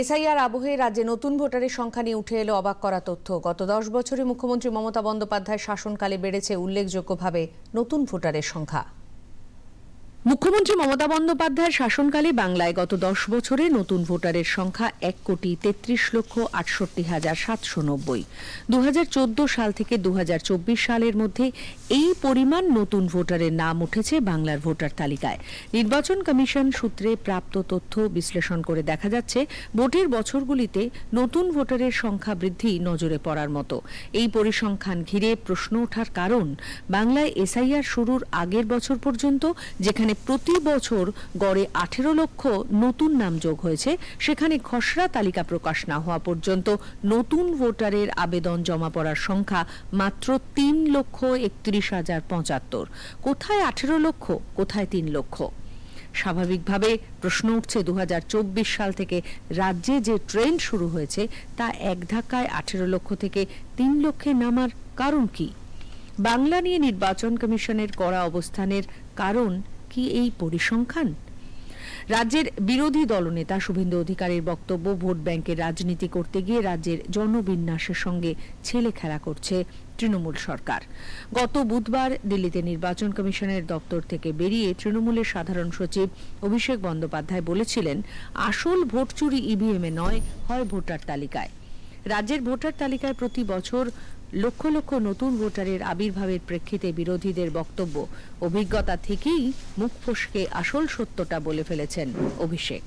SIR আবহে রাজ্যে নতুন ভোটারের সংখ্যা নিয়ে উঠে এলো অবাক করা তথ্য। গত দশ বছরে মুখ্যমন্ত্রী মমতা বন্দ্যোপাধ্যায়ের শাসনকালে বেড়েছে উল্লেখযোগ্যভাবে নতুন ভোটারের সংখ্যা। মুখ্যমন্ত্রী মমতা বন্দ্যোপাধ্যায়ের শাসনকালে বাংলায় গত দশ বছরে নতুন ভোটারের সংখ্যা এক কোটি তেত্রিশ লক্ষ আটষট্টি হাজার সাতশো নব্বই। দু সাল থেকে দু হাজার চব্বিশ সালের মধ্যে এই পরিমাণ নতুন ভোটারের নাম উঠেছে বাংলার ভোটার তালিকায়। নির্বাচন কমিশন সূত্রে প্রাপ্ত তথ্য বিশ্লেষণ করে দেখা যাচ্ছে, ভোটের বছরগুলিতে নতুন ভোটারের সংখ্যা বৃদ্ধি নজরে পড়ার মতো। এই পরিসংখ্যান ঘিরে প্রশ্ন ওঠার কারণ, বাংলায় এসআইআর শুরুর আগের বছর পর্যন্ত যেখানে প্রতি বছর গড়ে আঠেরো লক্ষ নতুন নাম যোগ হয়েছে। সেখানে খসড়া তালিকা প্রকাশ না হওয়া পর্যন্ত নতুন ভোটারের আবেদন জমা পড়ার সংখ্যা মাত্র তিন লক্ষ একত্রিশ হাজার পঁচাত্তর। কোথায় আঠেরো লক্ষ, কোথায় তিন লক্ষ? স্বাভাবিকভাবে প্রশ্ন উঠছে দু হাজার চব্বিশ সাল থেকে রাজ্যে যে ট্রেন্ড শুরু হয়েছে, তা এক ধাক্কায় আঠেরো লক্ষ থেকে তিন লক্ষে নামার কারণ কি? বাংলা নিয়ে নির্বাচন কমিশনের কড়া অবস্থানের কারণ কি এই পরিসংখ্যান? রাজ্যের বিরোধী দলনেতা শুভেন্দু অধিকারীর বক্তব্য ভোট ব্যাংকের রাজনীতি করতে গিয়ে রাজ্যের জনবিন্যাসের সঙ্গে ছেলে খেলা করছে তৃণমূল সরকার। গত বুধবার দিল্লিতে নির্বাচন কমিশনের দপ্তর থেকে বেরিয়ে তৃণমূলের সাধারণ সচিব অভিষেক বন্দ্যোপাধ্যায় বলেছিলেন, আসল ভোট চুরি ইভিএমে নয়, হয় ভোটার তালিকায়। রাজ্যের ভোটার তালিকায় প্রতি বছর লক্ষ লক্ষ নতুন ভোটারের আবির্ভাবের প্রেক্ষিতে বিরোধীদের বক্তব্য। অভিজ্ঞতা থেকেই মুখ ফসকে আসল সত্যটা বলে ফেলেছেন অভিষেক।